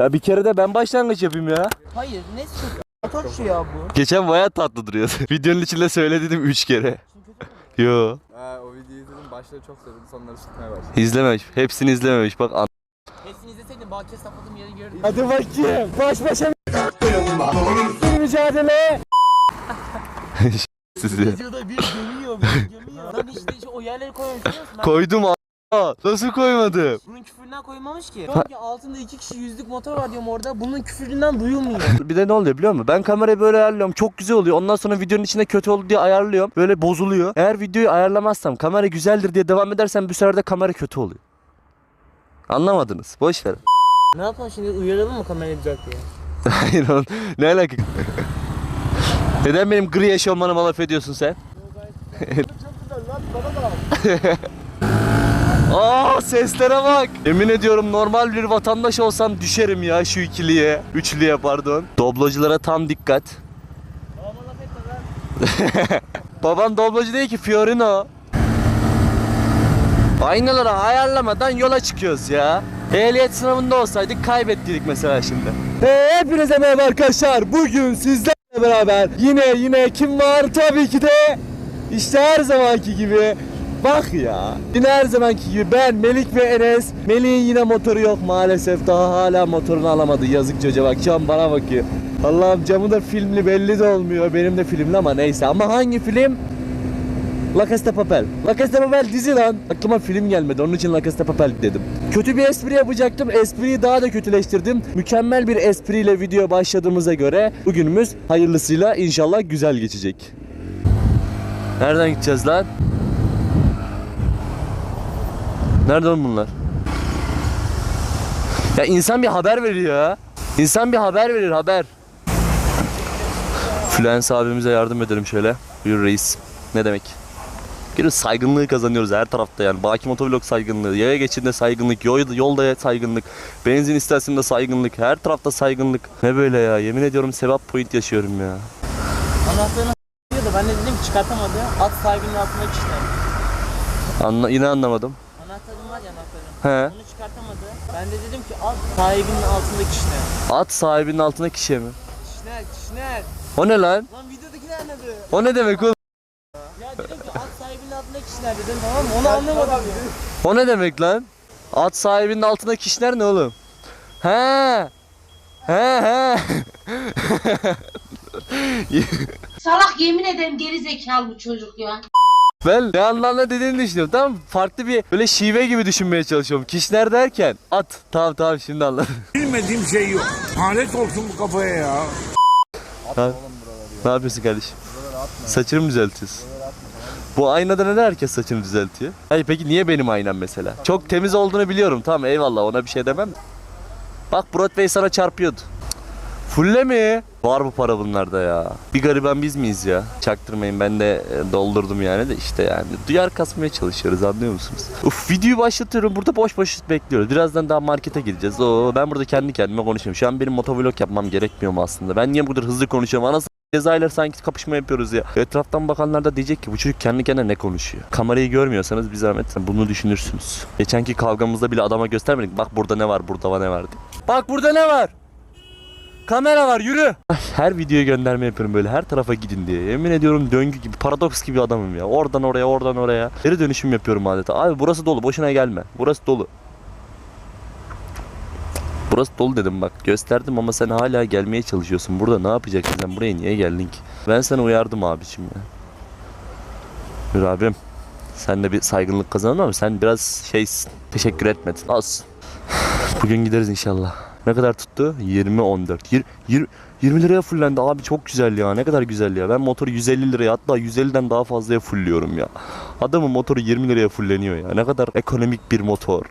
Ya bir kere de ben başlangıç yapayım ya. Hayır ne? Motor şu ya bu. Geçen bayağı tatlı duruyordu. Videonun içinde söyledim 3 kere. Yo. Ha, o videoyu izledim başları çok sevdim sonları sıkmaya başladı. izlememiş. Hepsini izlememiş. Bak an- Hepsini izleseydin bahçe sapladığım yeri gördün. Hadi bakayım. Baş başa bir mücadele. Sizi. Videoda bir gömüyor bir gömüyor. Lan işte, işte o yerleri? Ben Koydum Nasıl koymadım? bunun küfüründen koymamış ki. Diyorum ki altında iki kişi yüzlük motor var diyorum orada. Bunun küfüründen duyulmuyor. Bir de ne oluyor biliyor musun? Ben kamerayı böyle ayarlıyorum. Çok güzel oluyor. Ondan sonra videonun içinde kötü oldu diye ayarlıyorum. Böyle bozuluyor. Eğer videoyu ayarlamazsam, kamera güzeldir diye devam edersem bu sefer de kamera kötü oluyor. Anlamadınız. Boş ver. ne yapalım şimdi uyaralım mı kamerayı düzelt diye? Hayır oğlum. Ne alaka? Neden benim gri eşofmanıma laf ediyorsun sen? Aa seslere bak. Emin ediyorum normal bir vatandaş olsam düşerim ya şu ikiliye. Üçlüye pardon. Doblacılara tam dikkat. Baban doblacı değil ki Fiorino. Aynaları ayarlamadan yola çıkıyoruz ya. Ehliyet sınavında olsaydık kaybettiydik mesela şimdi. Ee, hepinize merhaba arkadaşlar. Bugün sizlerle beraber yine yine kim var? Tabii ki de işte her zamanki gibi Bak ya. Yine her zamanki gibi ben, Melik ve Enes. Melik'in yine motoru yok maalesef. Daha hala motorunu alamadı. Yazık çocuğa bak. Cam bana bakıyor. Allah'ım camı da filmli belli de olmuyor. Benim de filmli ama neyse. Ama hangi film? La Casa de Papel. La Casa de Papel dizi lan. Aklıma film gelmedi. Onun için La Casa de Papel dedim. Kötü bir espri yapacaktım. Espriyi daha da kötüleştirdim. Mükemmel bir espriyle video başladığımıza göre bugünümüz hayırlısıyla inşallah güzel geçecek. Nereden gideceğiz lan? Nerede oğlum bunlar? Ya insan bir haber veriyor ya. İnsan bir haber verir haber. Flens abimize yardım edelim şöyle. Buyur reis. Ne demek? Bir saygınlığı kazanıyoruz her tarafta yani. Baki motovlog saygınlığı, yaya geçidinde saygınlık, yol, yolda saygınlık, benzin istasyonunda saygınlık, her tarafta saygınlık. Ne böyle ya? Yemin ediyorum sevap point yaşıyorum ya. Anahtarını diyor da ben de dedim ki çıkartamadı. At sahibinin altında kişiler. Anla, yine anlamadım. Anahtarım var ya anahtarım. He. Onu çıkartamadı. Ben de dedim ki at sahibinin altında kişiler. At sahibinin altına kişiye mi? Kişiler kişiler. O ne lan? Lan videodakiler ne diyor? O ne demek oğlum? Ya dedim ki at sahibinin altında kişiler dedim tamam mı? Onu anlamadım. ya. O ne demek lan? At sahibinin altına kişiler ne oğlum? He. He he. Salak yemin ederim geri zekalı bu çocuk ya. Ben ne anlamda dediğini düşünüyorum tamam mı? Farklı bir böyle şive gibi düşünmeye çalışıyorum. Kişiler derken at. Tamam tamam şimdi anladım. Bilmediğim şey yok. Lanet olsun bu kafaya ya. Ha? Ne yapıyorsun kardeşim? Saçını mı düzeltiyorsun? Bu aynada neden herkes saçını düzeltiyor? Hayır peki niye benim aynam mesela? Çok temiz olduğunu biliyorum tamam eyvallah ona bir şey demem. Bak Broadway sana çarpıyordu. Fulle mi? Var bu para bunlarda ya. Bir gariban biz miyiz ya? Çaktırmayın ben de e, doldurdum yani de işte yani. Duyar kasmaya çalışıyoruz anlıyor musunuz? Uf videoyu başlatıyorum burada boş boş bekliyoruz. Birazdan daha markete gideceğiz. Oo, ben burada kendi kendime konuşuyorum. Şu an benim motovlog yapmam gerekmiyor mu aslında? Ben niye bu kadar hızlı konuşuyorum? Anasını Cezayirler sanki kapışma yapıyoruz ya. Etraftan bakanlar da diyecek ki bu çocuk kendi kendine ne konuşuyor? Kamerayı görmüyorsanız bir zahmet bunu düşünürsünüz. Geçenki kavgamızda bile adama göstermedik. Bak burada ne var, burada ne var diye. Bak burada ne var? Kamera var yürü. Her videoya gönderme yapıyorum böyle her tarafa gidin diye. Yemin ediyorum döngü gibi paradoks gibi adamım ya. Oradan oraya oradan oraya. Geri dönüşüm yapıyorum adeta. Abi burası dolu boşuna gelme. Burası dolu. Burası dolu dedim bak. Gösterdim ama sen hala gelmeye çalışıyorsun. Burada ne yapacaksın sen? Buraya niye geldin ki? Ben sana uyardım abiciğim ya. Dur abim. Sen de bir saygınlık kazandın ama sen biraz şeysin. Teşekkür etmedin. Olsun. Bugün gideriz inşallah. Ne kadar tuttu? 20 14. 20, 20, 20 liraya fullendi abi çok güzel ya. Ne kadar güzel ya. Ben motoru 150 liraya hatta 150'den daha fazlaya fulluyorum ya. Adamın motoru 20 liraya fulleniyor ya. Ne kadar ekonomik bir motor.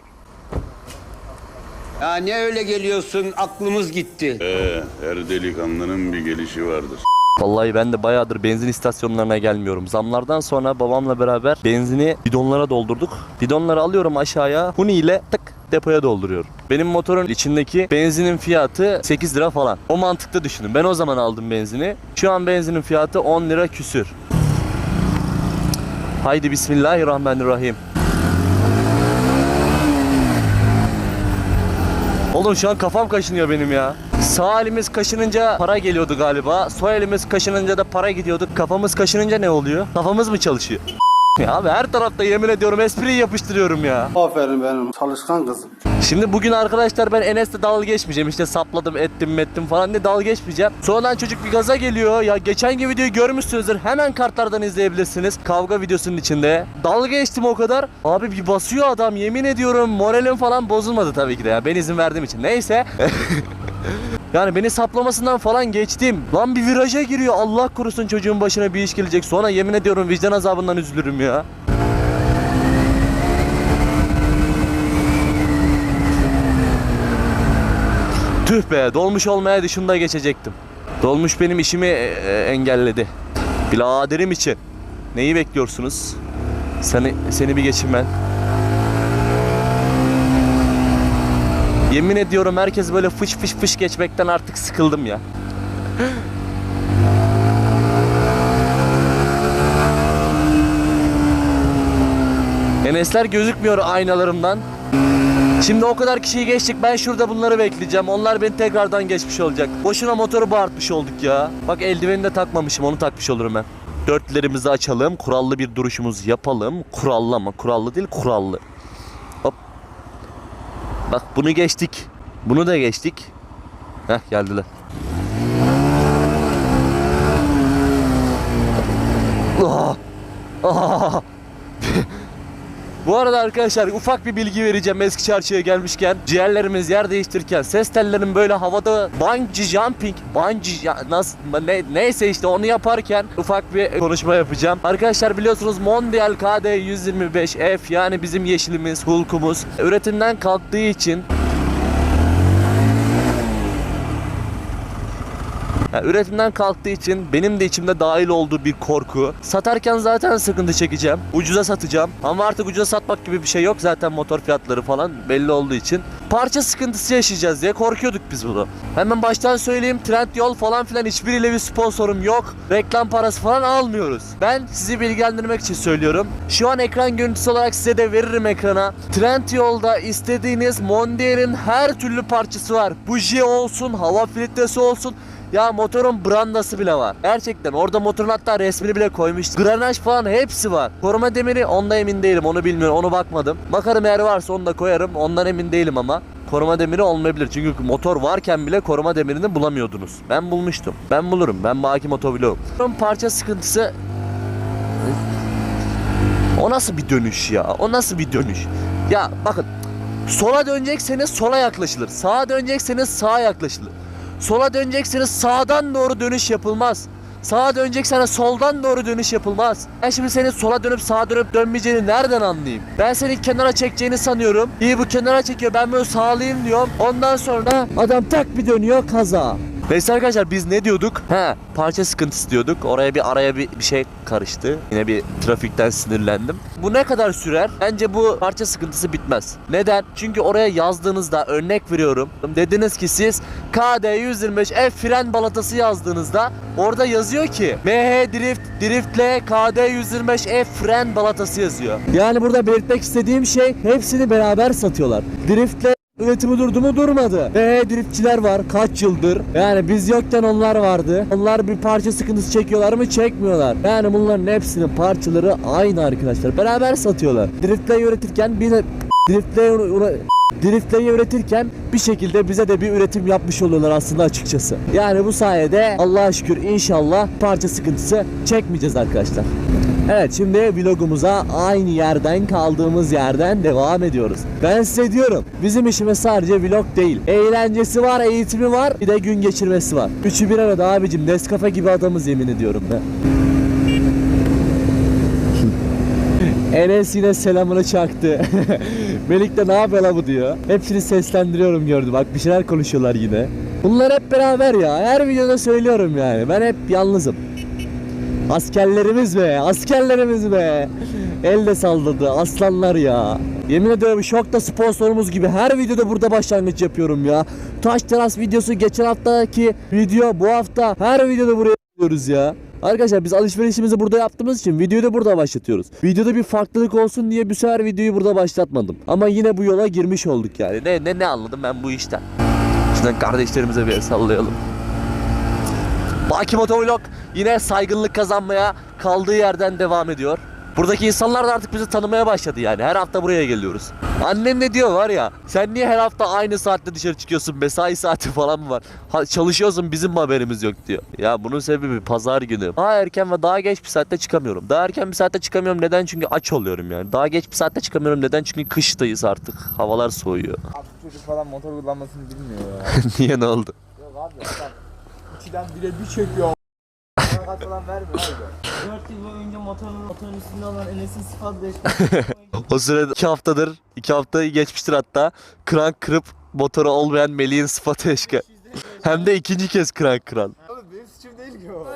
Ya ne öyle geliyorsun aklımız gitti. Ee, her delikanlının bir gelişi vardır. Vallahi ben de bayağıdır benzin istasyonlarına gelmiyorum. Zamlardan sonra babamla beraber benzini bidonlara doldurduk. Bidonları alıyorum aşağıya. Huni ile tık depoya dolduruyorum. Benim motorun içindeki benzinin fiyatı 8 lira falan. O mantıkta düşünün. Ben o zaman aldım benzini. Şu an benzinin fiyatı 10 lira küsür. Haydi bismillahirrahmanirrahim. Oğlum şu an kafam kaşınıyor benim ya. Sağ elimiz kaşınınca para geliyordu galiba. Sol elimiz kaşınınca da para gidiyordu. Kafamız kaşınınca ne oluyor? Kafamız mı çalışıyor? Ya abi her tarafta yemin ediyorum espriyi yapıştırıyorum ya. Aferin benim çalışkan kızım. Şimdi bugün arkadaşlar ben Enes'le dalga geçmeyeceğim. İşte sapladım ettim ettim falan diye dalga geçmeyeceğim. Sonradan çocuk bir gaza geliyor. Ya geçen gün videoyu görmüşsünüzdür. Hemen kartlardan izleyebilirsiniz. Kavga videosunun içinde. Dalga geçtim o kadar. Abi bir basıyor adam yemin ediyorum. Moralim falan bozulmadı tabii ki de ya. Ben izin verdiğim için. Neyse. Yani beni saplamasından falan geçtim. Lan bir viraja giriyor. Allah korusun çocuğun başına bir iş gelecek. Sonra yemin ediyorum vicdan azabından üzülürüm ya. Tüh be dolmuş olmaya dışında geçecektim. Dolmuş benim işimi e, e, engelledi. Biladerim için. Neyi bekliyorsunuz? Seni, seni bir geçin ben. Yemin ediyorum herkes böyle fış fış fış geçmekten artık sıkıldım ya. Enesler gözükmüyor aynalarımdan. Şimdi o kadar kişiyi geçtik ben şurada bunları bekleyeceğim. Onlar beni tekrardan geçmiş olacak. Boşuna motoru bağırtmış olduk ya. Bak eldiveni de takmamışım onu takmış olurum ben. Dörtlerimizi açalım. Kurallı bir duruşumuzu yapalım. Kurallı ama kurallı değil kurallı. Bak bunu geçtik. Bunu da geçtik. Heh geldiler. Ah! Ah! Bu arada arkadaşlar ufak bir bilgi vereceğim eski çarşıya gelmişken. Ciğerlerimiz yer değiştirirken ses tellerim böyle havada bungee jumping, bungee nasıl ne, neyse işte onu yaparken ufak bir konuşma yapacağım. Arkadaşlar biliyorsunuz Mondial KD 125F yani bizim yeşilimiz, hulkumuz üretimden kalktığı için Ya üretimden kalktığı için benim de içimde dahil olduğu bir korku. Satarken zaten sıkıntı çekeceğim. Ucuza satacağım. Ama artık ucuza satmak gibi bir şey yok. Zaten motor fiyatları falan belli olduğu için. Parça sıkıntısı yaşayacağız diye korkuyorduk biz bunu. Hemen baştan söyleyeyim. Trendyol falan filan hiçbiriyle bir sponsorum yok. Reklam parası falan almıyoruz. Ben sizi bilgilendirmek için söylüyorum. Şu an ekran görüntüsü olarak size de veririm ekrana. Trendyol'da istediğiniz Mondial'in her türlü parçası var. Buji olsun, hava filtresi olsun. Ya motorun brandası bile var. Gerçekten orada motorun hatta resmini bile koymuş. Granaj falan hepsi var. Koruma demiri onda emin değilim onu bilmiyorum onu bakmadım. Bakarım eğer varsa onu da koyarım ondan emin değilim ama. Koruma demiri olmayabilir çünkü motor varken bile koruma demirini bulamıyordunuz. Ben bulmuştum. Ben bulurum. Ben Baki Motovlog'um. Parça sıkıntısı o nasıl bir dönüş ya? O nasıl bir dönüş? Ya bakın sola dönecekseniz sola yaklaşılır. Sağa dönecekseniz sağa yaklaşılır. Sola dönecekseniz sağdan doğru dönüş yapılmaz. Sağa dönecekseniz soldan doğru dönüş yapılmaz. Ben şimdi senin sola dönüp sağa dönüp dönmeyeceğini nereden anlayayım? Ben senin kenara çekeceğini sanıyorum. İyi bu kenara çekiyor ben böyle sağlayayım diyorum. Ondan sonra adam tak bir dönüyor kaza. Neyse arkadaşlar biz ne diyorduk? He parça sıkıntısı diyorduk. Oraya bir araya bir, bir şey karıştı. Yine bir trafikten sinirlendim. Bu ne kadar sürer? Bence bu parça sıkıntısı bitmez. Neden? Çünkü oraya yazdığınızda örnek veriyorum. Dediniz ki siz KD 125 F fren balatası yazdığınızda orada yazıyor ki MH drift driftle KD 125 F fren balatası yazıyor. Yani burada belirtmek istediğim şey hepsini beraber satıyorlar. Driftle Üretimi durdu mu durmadı. Ve driftçiler var kaç yıldır. Yani biz yokken onlar vardı. Onlar bir parça sıkıntısı çekiyorlar mı çekmiyorlar. Yani bunların hepsinin parçaları aynı arkadaşlar. Beraber satıyorlar. Driftle üretirken bir de driftle Driftleri üretirken bir şekilde bize de bir üretim yapmış oluyorlar aslında açıkçası. Yani bu sayede Allah'a şükür inşallah parça sıkıntısı çekmeyeceğiz arkadaşlar. Evet şimdi vlogumuza aynı yerden kaldığımız yerden devam ediyoruz. Ben size diyorum bizim işimiz sadece vlog değil. Eğlencesi var, eğitimi var, bir de gün geçirmesi var. Üçü bir arada abicim Nescafe gibi adamız yemin ediyorum ben. Enes yine selamını çaktı. Melik de ne yapıyor la bu diyor. Hepsini seslendiriyorum gördüm. Bak bir şeyler konuşuyorlar yine. Bunlar hep beraber ya. Her videoda söylüyorum yani. Ben hep yalnızım. Askerlerimiz be, askerlerimiz be. El de salladı, aslanlar ya. Yemin ediyorum şokta sponsorumuz gibi her videoda burada başlangıç yapıyorum ya. Taş teras videosu geçen haftaki video bu hafta her videoda buraya geliyoruz ya. Arkadaşlar biz alışverişimizi burada yaptığımız için videoyu da burada başlatıyoruz. Videoda bir farklılık olsun diye bu sefer videoyu burada başlatmadım. Ama yine bu yola girmiş olduk yani. Ne ne ne anladım ben bu işten. Şuradan kardeşlerimize bir sallayalım. Baki Motovlog yine saygınlık kazanmaya kaldığı yerden devam ediyor. Buradaki insanlar da artık bizi tanımaya başladı yani. Her hafta buraya geliyoruz. Annem ne diyor var ya. Sen niye her hafta aynı saatte dışarı çıkıyorsun? Mesai saati falan mı var? Ha, çalışıyorsun bizim mi haberimiz yok diyor. Ya bunun sebebi pazar günü. Daha erken ve daha geç bir saatte çıkamıyorum. Daha erken bir saatte çıkamıyorum. Neden? Çünkü aç oluyorum yani. Daha geç bir saatte çıkamıyorum. Neden? Çünkü kıştayız artık. Havalar soğuyor. Abi çocuk falan motor kullanmasını bilmiyor ya. niye ne oldu? Yok abi adam içiden bire bir çekiyor. Fakat falan vermiyor abi. 4 yıl boyunca motorun, motorun üstünde olan Enes'in sıfat değişmesi. O sırada 2 haftadır, 2 haftayı geçmiştir hatta. Krank kırıp motoru olmayan Melih'in sıfatı eşke. Hem de ikinci kez krank kıran. Oğlum benim suçum değil ki o.